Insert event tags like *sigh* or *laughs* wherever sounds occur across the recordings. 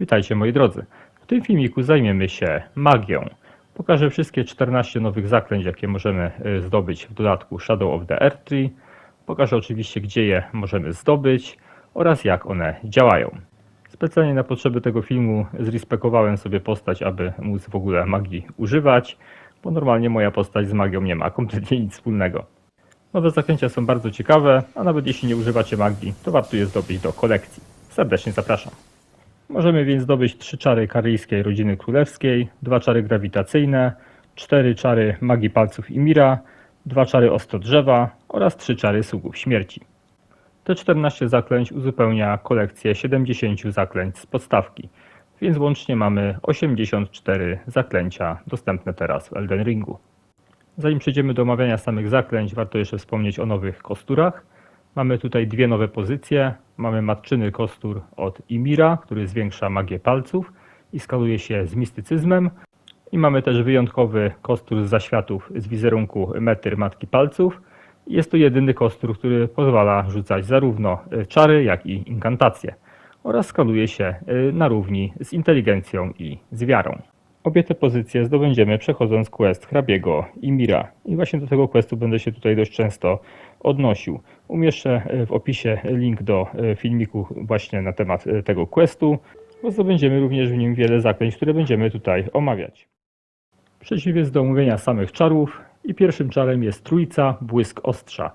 Witajcie moi drodzy. W tym filmiku zajmiemy się magią. Pokażę wszystkie 14 nowych zaklęć, jakie możemy y, zdobyć w dodatku Shadow of the Earth Tree. Pokażę oczywiście, gdzie je możemy zdobyć oraz jak one działają. Specjalnie na potrzeby tego filmu zrespekowałem sobie postać, aby móc w ogóle magii używać, bo normalnie moja postać z magią nie ma kompletnie nic wspólnego. Nowe zaklęcia są bardzo ciekawe, a nawet jeśli nie używacie magii, to warto je zdobyć do kolekcji. Serdecznie zapraszam. Możemy więc zdobyć trzy czary karyjskiej rodziny królewskiej, dwa czary grawitacyjne, cztery czary magii palców Imira, dwa czary ostrodrzewa oraz trzy czary sługów śmierci. Te 14 zaklęć uzupełnia kolekcję 70 zaklęć z podstawki, więc łącznie mamy 84 zaklęcia dostępne teraz w Elden Ringu. Zanim przejdziemy do omawiania samych zaklęć, warto jeszcze wspomnieć o nowych kosturach. Mamy tutaj dwie nowe pozycje. Mamy matczyny kostur od Imira, który zwiększa magię palców i skaluje się z mistycyzmem. I mamy też wyjątkowy kostur z zaświatów z wizerunku Metyr Matki Palców. Jest to jedyny kostur, który pozwala rzucać zarówno y, czary, jak i inkantacje oraz skaluje się y, na równi z inteligencją i z wiarą. Obie te pozycje zdobędziemy przechodząc quest hrabiego i Mira. I właśnie do tego questu będę się tutaj dość często odnosił. Umieszczę e, w opisie link do e, filmiku właśnie na temat e, tego questu, bo zdobędziemy również w nim wiele zaklęć, które będziemy tutaj omawiać. Przeciw do omówienia samych czarów i pierwszym czarem jest Trójca Błysk Ostrza.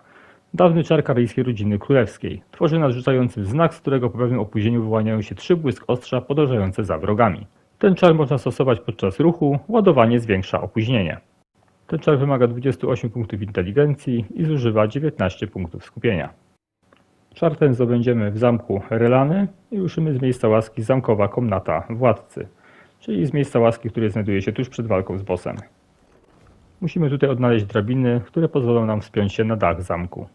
Dawny czar karyjskiej rodziny królewskiej. Tworzy nadrzucający znak, z którego po pewnym opóźnieniu wyłaniają się trzy błysk ostrza podążające za wrogami. Ten czar można stosować podczas ruchu, ładowanie zwiększa opóźnienie. Ten czar wymaga 28 punktów inteligencji i zużywa 19 punktów skupienia. Czar ten zdobędziemy w zamku Relany i ruszymy z miejsca łaski zamkowa komnata władcy, czyli z miejsca łaski, które znajduje się tuż przed walką z bossem. Musimy tutaj odnaleźć drabiny, które pozwolą nam wspiąć się na dach zamku.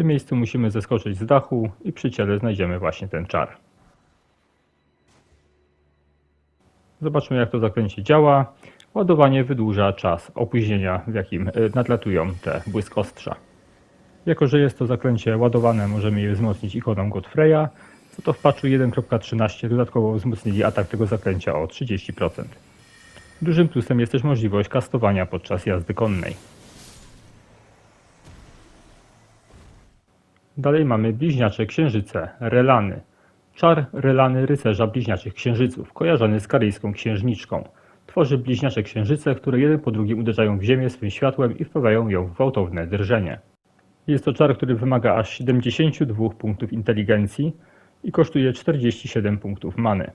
Tym miejscu musimy zeskoczyć z dachu i przy ciele znajdziemy właśnie ten czar. Zobaczmy jak to zaklęcie działa. Ładowanie wydłuża czas opóźnienia, w jakim e, nadlatują te błyskostrza. Jako, że jest to zaklęcie ładowane, możemy je wzmocnić ikoną Godfreya, za to w patchu 1.13 dodatkowo wzmocnili atak tego zaklęcia o 30%. Dużym plusem jest też możliwość kastowania podczas jazdy konnej. Dalej mamy bliźniacze księżyce, relany. Czar relany rycerza bliźniaczych księżyców, kojarzony z karyjską księżniczką. Tworzy bliźniacze księżyce, które jeden po drugim uderzają w ziemię swym światłem i wprawiają ją w gwałtowne drżenie. Jest to czar, który wymaga aż 72 punktów inteligencji i kosztuje 47 punktów many.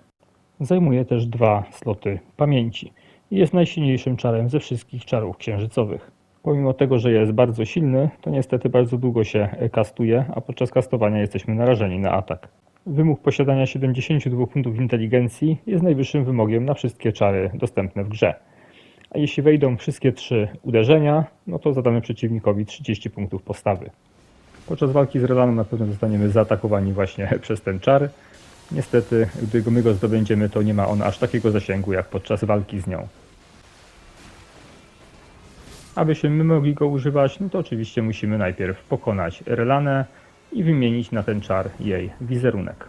Zajmuje też dwa sloty pamięci i jest najsilniejszym czarem ze wszystkich czarów księżycowych. Pomimo tego, że jest bardzo silny, to niestety bardzo długo się kastuje, a podczas kastowania jesteśmy narażeni na atak. Wymóg posiadania 72 punktów inteligencji jest najwyższym wymogiem na wszystkie czary dostępne w grze. A jeśli wejdą wszystkie trzy uderzenia, no to zadamy przeciwnikowi 30 punktów postawy. Podczas walki z Relaną na pewno zostaniemy zaatakowani właśnie *laughs* przez ten czar. Niestety, gdy my go zdobędziemy, to nie ma on aż takiego zasięgu jak podczas walki z nią. Abyśmy my mogli go używać, no to oczywiście musimy najpierw pokonać Relanę i wymienić na ten czar jej wizerunek.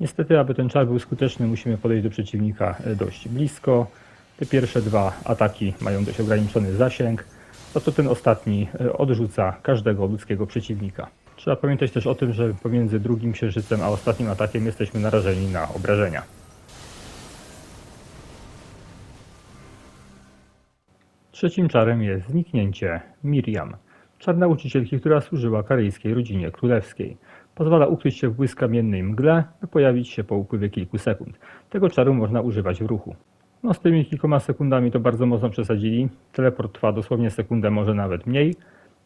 Niestety, aby ten czar był skuteczny, musimy podejść do przeciwnika dość blisko. Te pierwsze dwa ataki mają dość ograniczony zasięg, za to ten ostatni odrzuca każdego ludzkiego przeciwnika. Trzeba pamiętać też o tym, że pomiędzy drugim księżycem a ostatnim atakiem jesteśmy narażeni na obrażenia. Trzecim czarem jest zniknięcie Miriam, czar nauczycielki, która służyła karyjskiej rodzinie królewskiej. Pozwala ukryć się w błyskamiennej mgle, by pojawić się po upływie kilku sekund. Tego czaru można używać w ruchu. No z tymi kilkoma sekundami to bardzo mocno przesadzili. Teleport trwa dosłownie sekundę, może nawet mniej.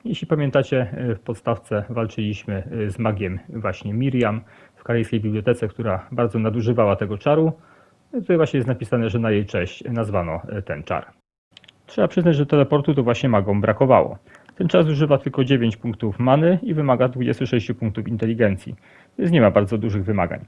Jeśli pamiętacie, w podstawce walczyliśmy z magiem właśnie Miriam w karyjskiej bibliotece, która bardzo nadużywała tego czaru. No Tutaj właśnie jest napisane, że na jej cześć nazwano e, ten czar. Trzeba przyznać, że teleportu to właśnie magom brakowało. Ten czar zużywa tylko 9 punktów many i wymaga 26 punktów inteligencji, więc nie ma bardzo dużych wymagań.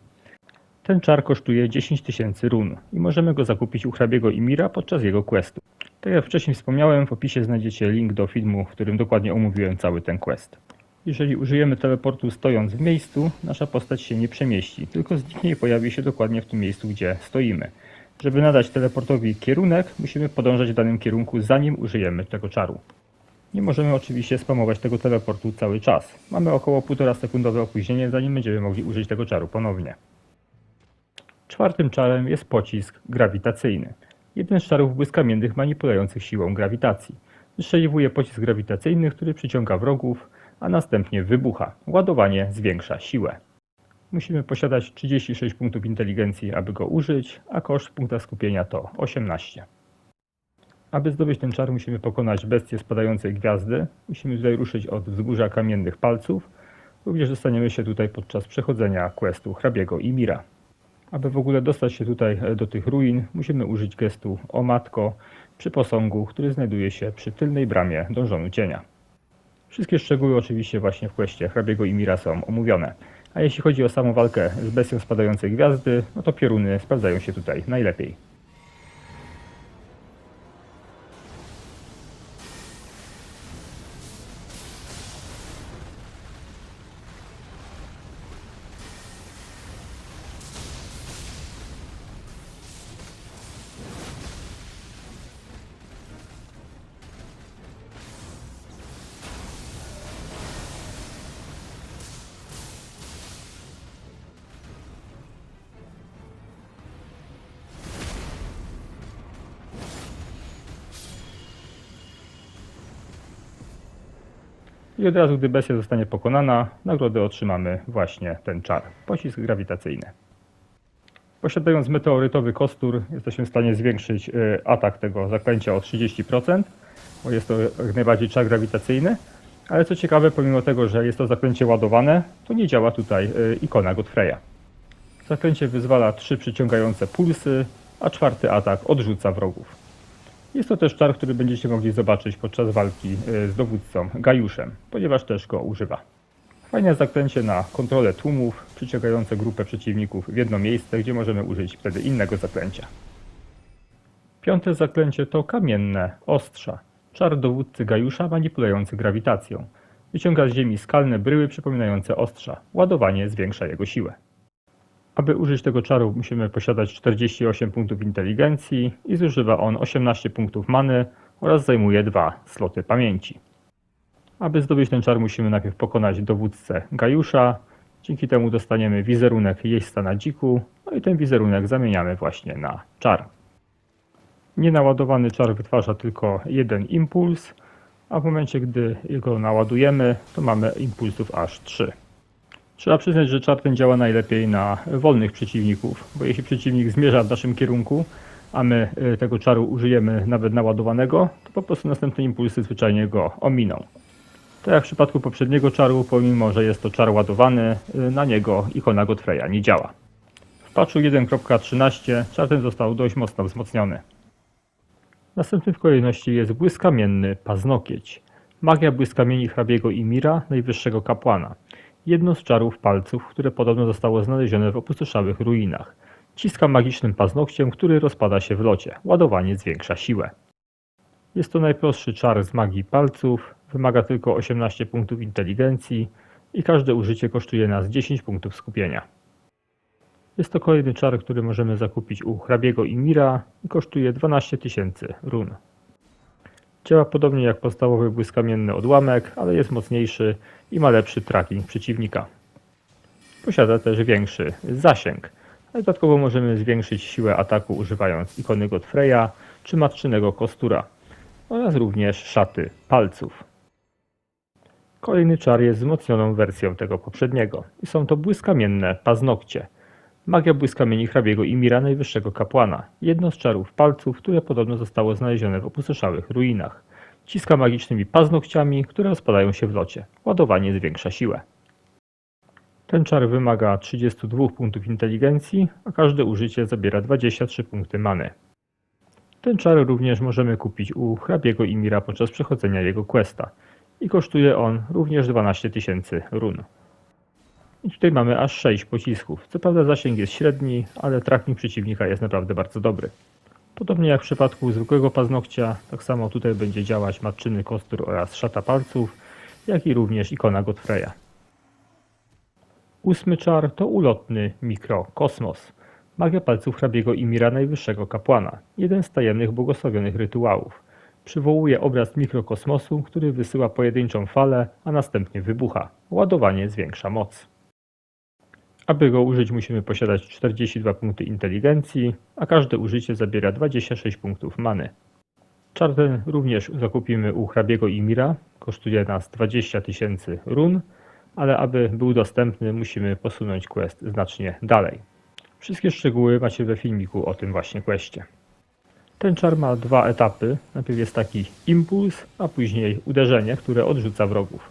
Ten czar kosztuje 10 tysięcy run i możemy go zakupić u hrabiego Imira podczas jego questu. Tak jak wcześniej wspomniałem, w opisie znajdziecie link do filmu, w którym dokładnie omówiłem cały ten quest. Jeżeli użyjemy teleportu stojąc w miejscu, nasza postać się nie przemieści, tylko zniknie i pojawi się dokładnie w tym miejscu, gdzie stoimy. Żeby nadać teleportowi kierunek, musimy podążać w danym kierunku, zanim użyjemy tego czaru. Nie możemy oczywiście spamować tego teleportu cały czas. Mamy około 1,5 sekundowe opóźnienie, zanim będziemy mogli użyć tego czaru ponownie. Czwartym czarem jest pocisk grawitacyjny. Jeden z czarów błyskamiennych manipulujących siłą grawitacji. Wystrzeliwuje pocisk grawitacyjny, który przyciąga wrogów, a następnie wybucha. Ładowanie zwiększa siłę. Musimy posiadać 36 punktów inteligencji, aby go użyć, a koszt punkta skupienia to 18. Aby zdobyć ten czar, musimy pokonać bestię spadającej gwiazdy. Musimy tutaj ruszyć od wzgórza kamiennych palców. Również dostaniemy się tutaj podczas przechodzenia questu hrabiego Imira. Aby w ogóle dostać się tutaj e, do tych ruin, musimy użyć gestu O Matko przy posągu, który znajduje się przy tylnej bramie dążonu cienia. Wszystkie szczegóły oczywiście właśnie w questie hrabiego Imira są omówione. A jeśli chodzi o samą walkę z bestią spadającej gwiazdy, no to pioruny sprawdzają się tutaj najlepiej. I od razu, gdy bestia zostanie pokonana, nagrodę otrzymamy właśnie ten czar pocisk grawitacyjny. Posiadając meteorytowy kostur, jesteśmy w stanie zwiększyć e, atak tego zaklęcia o 30%, bo jest to jak najbardziej czar grawitacyjny. Ale co ciekawe, pomimo tego, że jest to zaklęcie ładowane, to nie działa tutaj e, ikona Godfreya. Zaklęcie wyzwala trzy przyciągające pulsy, a czwarty atak odrzuca wrogów. Jest to też czar, który będziecie mogli zobaczyć podczas walki e, z dowódcą Gajuszem, ponieważ też go używa. Fajne zaklęcie na kontrolę tłumów, przyciągające grupę przeciwników w jedno miejsce, gdzie możemy użyć wtedy innego zaklęcia. Piąte zaklęcie to kamienne ostrza. Czar dowódcy Gajusza manipulujący grawitacją. Wyciąga z ziemi skalne bryły przypominające ostrza. Ładowanie zwiększa jego siłę. Aby użyć tego czaru musimy posiadać 48 punktów inteligencji i zużywa on 18 punktów many oraz zajmuje dwa sloty pamięci. Aby zdobyć ten czar musimy najpierw pokonać dowódcę Gajusza. Dzięki temu dostaniemy wizerunek jeźdźca na dziku, no i ten wizerunek zamieniamy właśnie na czar. Nienaładowany czar wytwarza tylko jeden impuls, a w momencie gdy go naładujemy, to mamy impulsów aż 3. Trzeba przyznać, że czar ten działa najlepiej na wolnych przeciwników, bo jeśli przeciwnik zmierza w naszym kierunku, a my y, tego czaru użyjemy nawet naładowanego, to po prostu następne impulsy zwyczajnie go ominą. Tak jak w przypadku poprzedniego czaru, pomimo że jest to czar ładowany, y, na niego ikona Godfreya nie działa. W patchu 1.13 czar ten został dość mocno wzmocniony. Następny w kolejności jest błyskamienny paznokieć. Magia błyskamieni hrabiego Imira, najwyższego kapłana. Jedno z czarów palców, które podobno zostało znalezione w opustoszałych ruinach. Ciska magicznym paznokciem, który rozpada się w locie. Ładowanie zwiększa siłę. Jest to najprostszy czar z magii palców, wymaga tylko 18 punktów inteligencji i każde użycie kosztuje nas 10 punktów skupienia. Jest to kolejny czar, który możemy zakupić u hrabiego Imira i kosztuje 12 tysięcy run. Działa podobnie jak podstawowy błyskamienny odłamek, ale jest mocniejszy i ma lepszy tracking przeciwnika. Posiada też większy zasięg. A dodatkowo możemy zwiększyć siłę ataku używając ikony Godfreya czy matczynego kostura oraz również szaty palców. Kolejny czar jest wzmocnioną wersją tego poprzedniego i są to błyskamienne paznokcie. Magia błyskamieni hrabiego Imira najwyższego kapłana. Jedno z czarów palców, które podobno zostało znalezione w opustoszałych ruinach. Ciska magicznymi paznokciami, które rozpadają się w locie. Ładowanie zwiększa siłę. Ten czar wymaga 32 punktów inteligencji, a każde użycie zabiera 23 punkty many. Ten czar również możemy kupić u hrabiego Imira podczas przechodzenia jego questa i kosztuje on również 12 tysięcy run. I tutaj mamy aż 6 pocisków. Co prawda zasięg jest średni, ale tracking przeciwnika jest naprawdę bardzo dobry. Podobnie jak w przypadku zwykłego paznokcia, tak samo tutaj będzie działać matczyny kostur oraz szata palców, jak i również ikona Godfreya. Ósmy czar to ulotny mikrokosmos. Magia palców hrabiego Imira Najwyższego Kapłana. Jeden z tajemnych błogosławionych rytuałów. Przywołuje obraz mikrokosmosu, który wysyła pojedynczą falę, a następnie wybucha. Ładowanie zwiększa moc. Aby go użyć musimy posiadać 42 punkty inteligencji, a każde użycie zabiera 26 punktów many. Czar ten również zakupimy u hrabiego Imira, kosztuje nas 20 tysięcy run, ale aby był dostępny musimy posunąć quest znacznie dalej. Wszystkie szczegóły macie we filmiku o tym właśnie questie. Ten czar ma dwa etapy. Najpierw jest taki impuls, a później uderzenie, które odrzuca wrogów.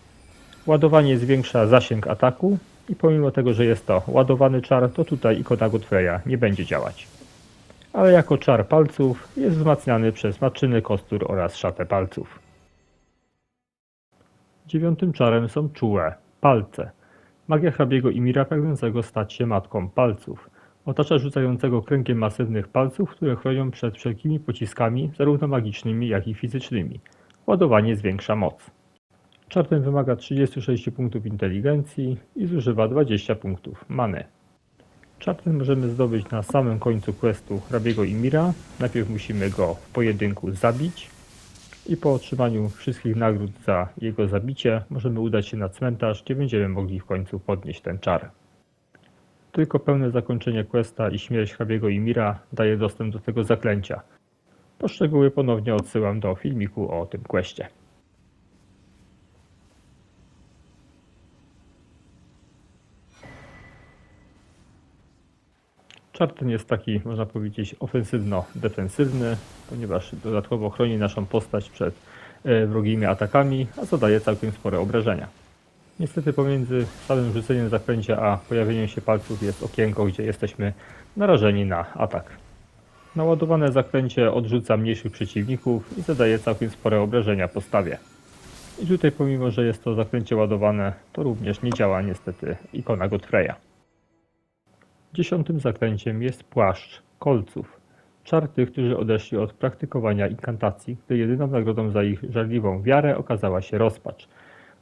Ładowanie zwiększa zasięg ataku i pomimo tego, że jest to ładowany czar, to tutaj ikona Godfreya nie będzie działać. Ale jako czar palców jest wzmacniany przez matczyny kostur oraz szatę palców. Dziewiątym czarem są czułe palce. Magia hrabiego Imira pragnącego stać się matką palców. Otacza rzucającego kręgiem masywnych palców, które chronią przed wszelkimi pociskami, zarówno magicznymi, jak i fizycznymi. Ładowanie zwiększa moc. Czar ten wymaga 36 punktów inteligencji i zużywa 20 punktów many. Czar ten możemy zdobyć na samym końcu questu hrabiego Imira. Najpierw musimy go w pojedynku zabić i po otrzymaniu wszystkich nagród za jego zabicie możemy udać się na cmentarz, gdzie będziemy mogli w końcu podnieść ten czar. Tylko pełne zakończenie questa i śmierć hrabiego Imira daje dostęp do tego zaklęcia. Poszczegóły ponownie odsyłam do filmiku o tym questie. Czar ten jest taki, można powiedzieć, ofensywno-defensywny, ponieważ dodatkowo chroni naszą postać przed e, wrogimi atakami, a zadaje całkiem spore obrażenia. Niestety pomiędzy samym rzuceniem zaklęcia a pojawieniem się palców jest okienko, gdzie jesteśmy narażeni na atak. Naładowane zaklęcie odrzuca mniejszych przeciwników i zadaje całkiem spore obrażenia postawie. I tutaj pomimo, że jest to zaklęcie ładowane, to również nie działa niestety ikona Godfreya. Dziesiątym zaklęciem jest płaszcz kolców. Czar tych, którzy odeszli od praktykowania inkantacji, gdy jedyną nagrodą za ich żarliwą wiarę okazała się rozpacz.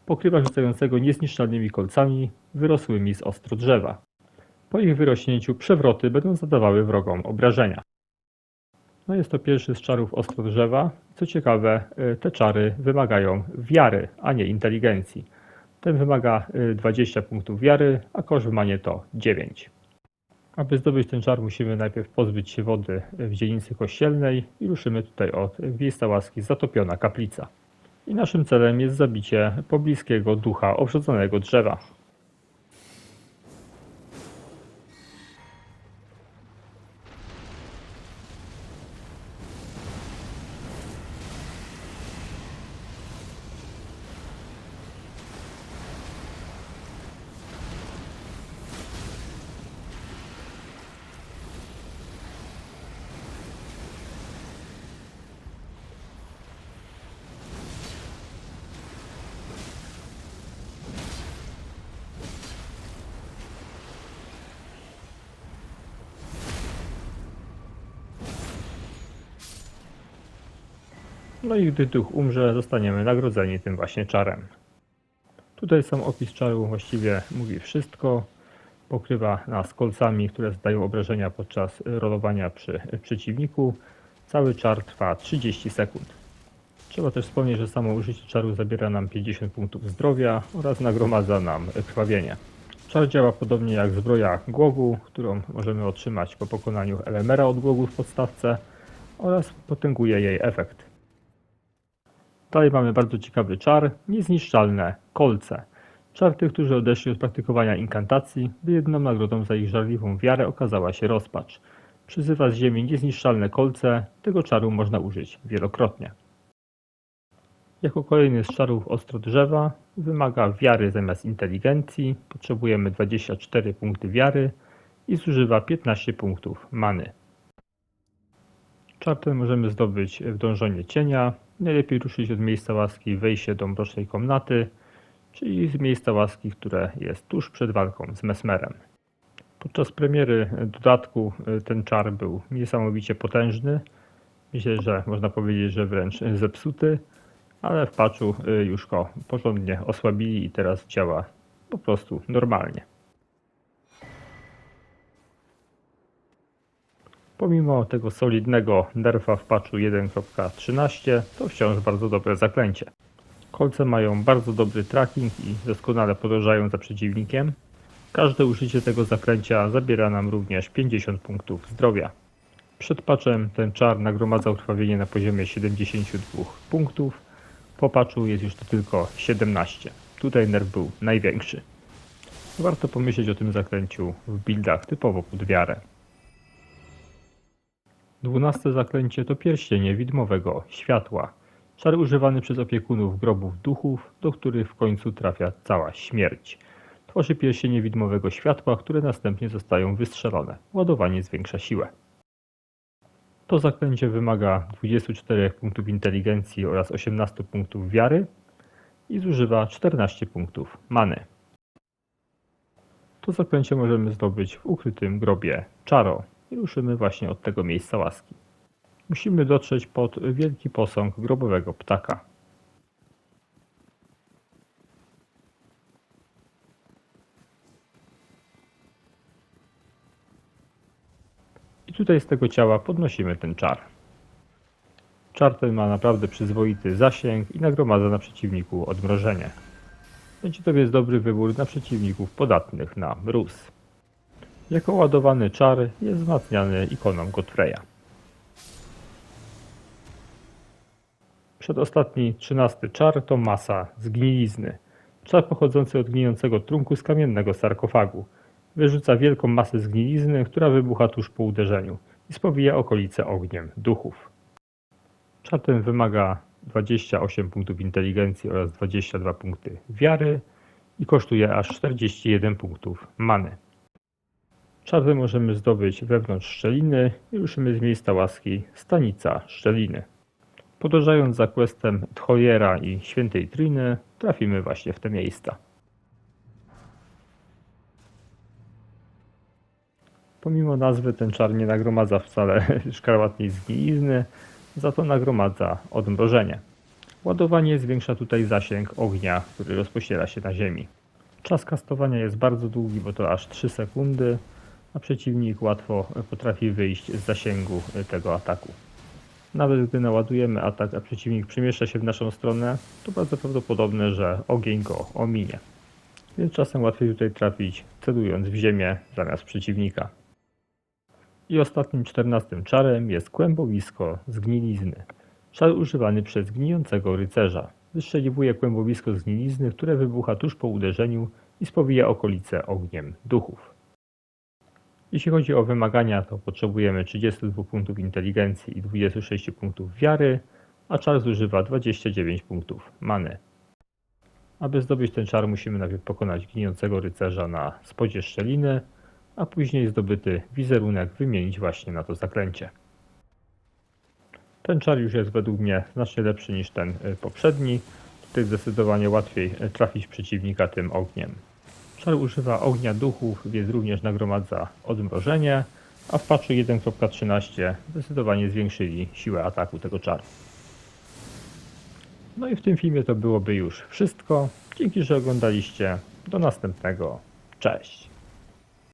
Pokrywa rzucającego niezniszczalnymi kolcami wyrosłymi z ostro drzewa. Po ich wyrośnięciu przewroty będą zadawały wrogom obrażenia. No jest to pierwszy z czarów ostro drzewa. Co ciekawe, y, te czary wymagają wiary, a nie inteligencji. Ten wymaga y, 20 punktów wiary, a koszt w manie to 9. Aby zdobyć ten czar musimy najpierw pozbyć się wody w dzielnicy kościelnej i ruszymy tutaj od miejsca łaski Zatopiona Kaplica. I naszym celem jest zabicie pobliskiego ducha obrzodzonego drzewa. No i gdy duch umrze, zostaniemy nagrodzeni tym właśnie czarem. Tutaj sam opis czaru właściwie mówi wszystko. Pokrywa nas kolcami, które zdają obrażenia podczas rolowania przy przeciwniku. Cały czar trwa 30 sekund. Trzeba też wspomnieć, że samo użycie czaru zabiera nam 50 punktów zdrowia oraz nagromadza nam krwawienie. Czar działa podobnie jak zbroja głogu, którą możemy otrzymać po pokonaniu elemera od głogu w podstawce oraz potęguje jej efekt. Dalej mamy bardzo ciekawy czar, niezniszczalne kolce. Czar tych, którzy odeszli od praktykowania inkantacji, by jedyną nagrodą za ich żarliwą wiarę okazała się rozpacz. Przyzywa z ziemi niezniszczalne kolce, tego czaru można użyć wielokrotnie. Jako kolejny z czarów ostro drzewa wymaga wiary zamiast inteligencji. Potrzebujemy 24 punkty wiary i zużywa 15 punktów many. Czar ten możemy zdobyć w dążonie cienia. Najlepiej ruszyć od miejsca łaski wejście do mrocznej komnaty, czyli z miejsca łaski, które jest tuż przed walką z Mesmerem. Podczas premiery dodatku y, ten czar był niesamowicie potężny. Myślę, że można powiedzieć, że wręcz zepsuty, ale w patchu y, już go porządnie osłabili i teraz działa po prostu normalnie. Pomimo tego solidnego nerfa w patchu 1.13 to wciąż bardzo dobre zaklęcie. Kolce mają bardzo dobry tracking i doskonale podążają za przeciwnikiem. Każde użycie tego zaklęcia zabiera nam również 50 punktów zdrowia. Przed patchem ten czar nagromadzał krwawienie na poziomie 72 punktów. Po patchu jest już to tylko 17. Tutaj nerf był największy. Warto pomyśleć o tym zaklęciu w buildach typowo pod wiarę. Dwunaste zaklęcie to pierścienie widmowego światła. Czar używany przez opiekunów grobów duchów, do których w końcu trafia cała śmierć. Tworzy pierścienie widmowego światła, które następnie zostają wystrzelone. Ładowanie zwiększa siłę. To zaklęcie wymaga 24 punktów inteligencji oraz 18 punktów wiary i zużywa 14 punktów many. To zaklęcie możemy zdobyć w ukrytym grobie Czaro i ruszymy właśnie od tego miejsca łaski. Musimy dotrzeć pod wielki posąg grobowego ptaka. I tutaj z tego ciała podnosimy ten czar. Czar ten ma naprawdę przyzwoity zasięg i nagromadza na przeciwniku odmrożenie. Będzie to więc dobry wybór na przeciwników podatnych na mróz. Jako ładowany czar jest wzmacniany ikoną Godfreya. Przedostatni, trzynasty czar to masa zgnilizny. Czar pochodzący od gnijącego trunku z kamiennego sarkofagu. Wyrzuca wielką masę zgnilizny, która wybucha tuż po uderzeniu i spowija okolice ogniem duchów. Czar ten wymaga 28 punktów inteligencji oraz 22 punkty wiary i kosztuje aż 41 punktów many. Czar ten możemy zdobyć wewnątrz szczeliny i ruszymy z miejsca łaski Stanica Szczeliny. Podążając za questem Tchojera i Świętej Triny, trafimy właśnie w te miejsca. Pomimo nazwy ten czar nie nagromadza wcale *laughs* szkarłatnej zgnilizny, za to nagromadza odmrożenie. Ładowanie zwiększa tutaj zasięg ognia, który rozpościera się na ziemi. Czas kastowania jest bardzo długi, bo to aż 3 sekundy, a przeciwnik łatwo potrafi wyjść z zasięgu tego ataku. Nawet gdy naładujemy atak, a przeciwnik przemieszcza się w naszą stronę, to bardzo prawdopodobne, że ogień go ominie. Więc czasem łatwiej tutaj trafić, celując w ziemię zamiast przeciwnika. I ostatnim czternastym czarem jest kłębowisko zgnilizny. Czar używany przez gnijącego rycerza. Wystrzeliwuje kłębowisko zgnilizny, które wybucha tuż po uderzeniu i spowija okolice ogniem duchów. Jeśli chodzi o wymagania, to potrzebujemy 32 punktów inteligencji i 26 punktów wiary, a czar zużywa 29 punktów many. Aby zdobyć ten czar musimy najpierw pokonać gnijącego rycerza na spodzie szczeliny, a później zdobyty wizerunek wymienić właśnie na to zaklęcie. Ten czar już jest według mnie znacznie lepszy niż ten y, poprzedni. Tutaj zdecydowanie łatwiej y, trafić przeciwnika tym ogniem. Czar używa ognia duchów, więc również nagromadza odmrożenie, a w patchu 1.13 zdecydowanie zwiększyli siłę ataku tego czaru. No i w tym filmie to byłoby już wszystko. Dzięki, że oglądaliście. Do następnego. Cześć.